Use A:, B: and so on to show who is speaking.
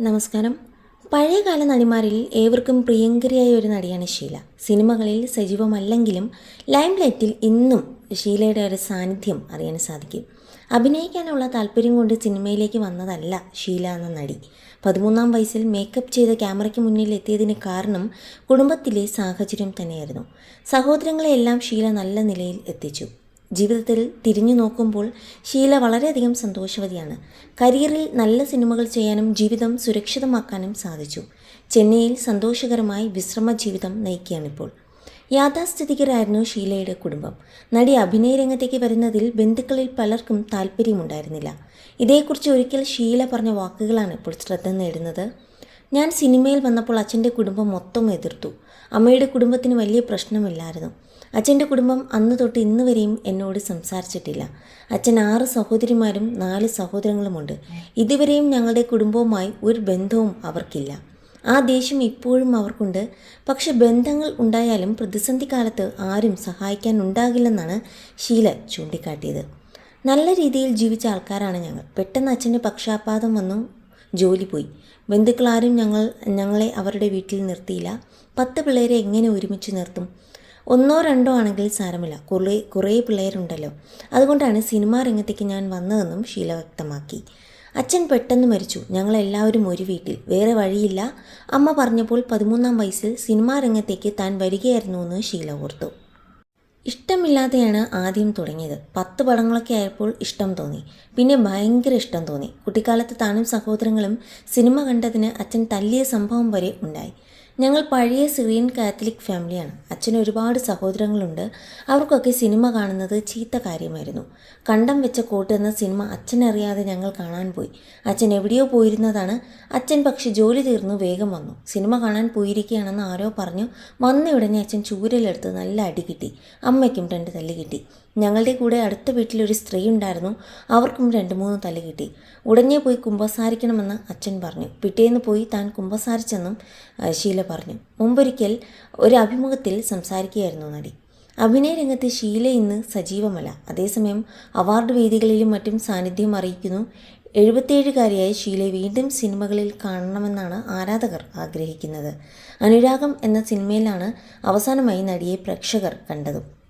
A: നമസ്കാരം. പഴയകാല നടിമാരിൽ ഏവർക്കും പ്രിയങ്കരിയായ ഒരു നടിയാണ് ഷീല. സിനിമകളിൽ സജീവമല്ലെങ്കിലും ലൈം ലൈറ്റിൽ ഇന്നും ഷീലയുടെ ഒരു സാന്നിധ്യം അറിയാൻ സാധിക്കും. അഭിനയിക്കാനുള്ള താല്പര്യം കൊണ്ട് സിനിമയിലേക്ക് വന്നതല്ല ഷീല എന്ന നടി. പതിമൂന്നാം വയസ്സിൽ മേക്കപ്പ് ചെയ്ത ക്യാമറയ്ക്ക് മുന്നിൽ എത്തിയതിന് കാരണം കുടുംബത്തിലെ സാഹചര്യം തന്നെയായിരുന്നു. സഹോദരങ്ങളെയെല്ലാം ഷീല നല്ല നിലയിൽ എത്തിച്ചു. ജീവിതത്തിൽ തിരിഞ്ഞു നോക്കുമ്പോൾ ഷീല വളരെയധികം സന്തോഷവതിയാണ്. കരിയറിൽ നല്ല സിനിമകൾ ചെയ്യാനും ജീവിതം സുരക്ഷിതമാക്കാനും സാധിച്ചു. ചെന്നൈയിൽ സന്തോഷകരമായി വിശ്രമ ജീവിതം നയിക്കുകയാണിപ്പോൾ. യാഥാസ്ഥിതികരായിരുന്നു ഷീലയുടെ കുടുംബം. നടി അഭിനയ രംഗത്തേക്ക് വരുന്നതിൽ ബന്ധുക്കളിൽ പലർക്കും താല്പര്യമുണ്ടായിരുന്നില്ല ഇതേക്കുറിച്ച് ഒരിക്കൽ ഷീല പറഞ്ഞ വാക്കുകളാണ് ഇപ്പോൾ ശ്രദ്ധ നേടുന്നത്. ഞാൻ സിനിമയിൽ വന്നപ്പോൾ അച്ഛന്റെ കുടുംബം മൊത്തം എതിർത്തു. അമ്മയുടെ കുടുംബത്തിന് വലിയ പ്രശ്നമില്ലായിരുന്നു. അച്ഛന്റെ കുടുംബം അന്ന് തൊട്ട് ഇന്ന് വരെയും എന്നോട് സംസാരിച്ചിട്ടില്ല. അച്ഛൻ ആറ് സഹോദരിമാരും നാല് സഹോദരങ്ങളുമുണ്ട്. ഇതുവരെയും ഞങ്ങളുടെ കുടുംബവുമായി ഒരു ബന്ധവും അവർക്കില്ല. ആ ദേഷ്യം ഇപ്പോഴും അവർക്കുണ്ട്. പക്ഷെ ബന്ധങ്ങൾ ഉണ്ടായാലും പ്രതിസന്ധി കാലത്ത് ആരും സഹായിക്കാൻ ഉണ്ടാകില്ലെന്നാണ് ഷീല ചൂണ്ടിക്കാട്ടിയത്. നല്ല രീതിയിൽ ജീവിച്ച ആൾക്കാരാണ് ഞങ്ങൾ. പെട്ടെന്ന് അച്ഛന്റെ പക്ഷാപാതം വന്നു. ജോലി പോയി ബന്ധുക്കളാരും ഞങ്ങൾ ഞങ്ങളെ അവരുടെ വീട്ടിൽ നിർത്തിയില്ല. പത്ത് പിള്ളേരെ എങ്ങനെ ഒരുമിച്ച് നിർത്തും? ഒന്നോ രണ്ടോ ആണെങ്കിൽ സാരമില്ല. കുറേ കുറേ പിള്ളേരുണ്ടല്ലോ. അതുകൊണ്ടാണ് സിനിമാ രംഗത്തേക്ക് ഞാൻ വന്നതെന്നും ശീല വ്യക്തമാക്കി. അച്ഛൻ പെട്ടെന്ന് മരിച്ചു. ഞങ്ങളെല്ലാവരും ഒരു വീട്ടിൽ. വേറെ വഴിയില്ല. അമ്മ പറഞ്ഞപ്പോൾ പതിമൂന്നാം വയസ്സിൽ സിനിമാ രംഗത്തേക്ക് താൻ വരികയായിരുന്നുവെന്ന് ശീല ഓർത്തു. ഇഷ്ടമില്ലാതെയാണ് ആദ്യം തുടങ്ങിയത്. പത്ത് പടങ്ങളൊക്കെ ആയപ്പോൾ ഇഷ്ടം തോന്നി. പിന്നെ ഭയങ്കര ഇഷ്ടം തോന്നി. കുട്ടിക്കാലത്ത് താനും സഹോദരങ്ങളും സിനിമ കണ്ടതിന് അച്ഛൻ തല്ലിയ സംഭവം വരെ ഉണ്ടായി. ഞങ്ങൾ പഴയ സിറിയൻ കാത്തലിക് ഫാമിലിയാണ്. അച്ഛന് ഒരുപാട് സഹോദരങ്ങളുണ്ട്. അവർക്കൊക്കെ സിനിമ കാണുന്നത് ചീത്ത കാര്യമായിരുന്നു. കണ്ടം വെച്ച കോട്ട് എന്ന സിനിമ അച്ഛനറിയാതെ ഞങ്ങൾ കാണാൻ പോയി. അച്ഛൻ എവിടെയോ പോയിരുന്നതാണ്. അച്ഛൻ പക്ഷെ ജോലി തീർന്നു വേഗം വന്നു. സിനിമ കാണാൻ പോയിരിക്കുകയാണെന്ന് ആരോ പറഞ്ഞു. വന്ന ഉടനെ അച്ഛൻ ചൂരലെടുത്ത് നല്ല അടി കിട്ടി. അമ്മയ്ക്കും രണ്ട് തല്ല് കിട്ടി. ഞങ്ങളുടെ കൂടെ അടുത്ത വീട്ടിലൊരു സ്ത്രീ ഉണ്ടായിരുന്നു. അവർക്കും രണ്ട് മൂന്ന് തല്ല് കിട്ടി. ഉടനെ പോയി കുമ്പസാരിക്കണമെന്ന് അച്ഛൻ പറഞ്ഞു. പിറ്റേന്ന് പോയി താൻ കുമ്പസാരിച്ചെന്നും ആ, പറഞ്ഞു. മുമ്പൊരിക്കൽ ഒരു അഭിമുഖത്തിൽ സംസാരിക്കുകയായിരുന്നു നടി. അഭിനയ രംഗത്തെ ഷീല ഇന്ന് സജീവമല്ല. അതേസമയം അവാർഡ് വേദികളിലും മറ്റും സാന്നിധ്യം അറിയിക്കുന്നു. എഴുപത്തേഴുകാരിയായ ഷീല വീണ്ടും സിനിമകളിൽ കാണണമെന്നാണ് ആരാധകർ ആഗ്രഹിക്കുന്നത്. അനുരാഗം എന്ന സിനിമയിലാണ് അവസാനമായി നടിയെ പ്രേക്ഷകർ കണ്ടതും.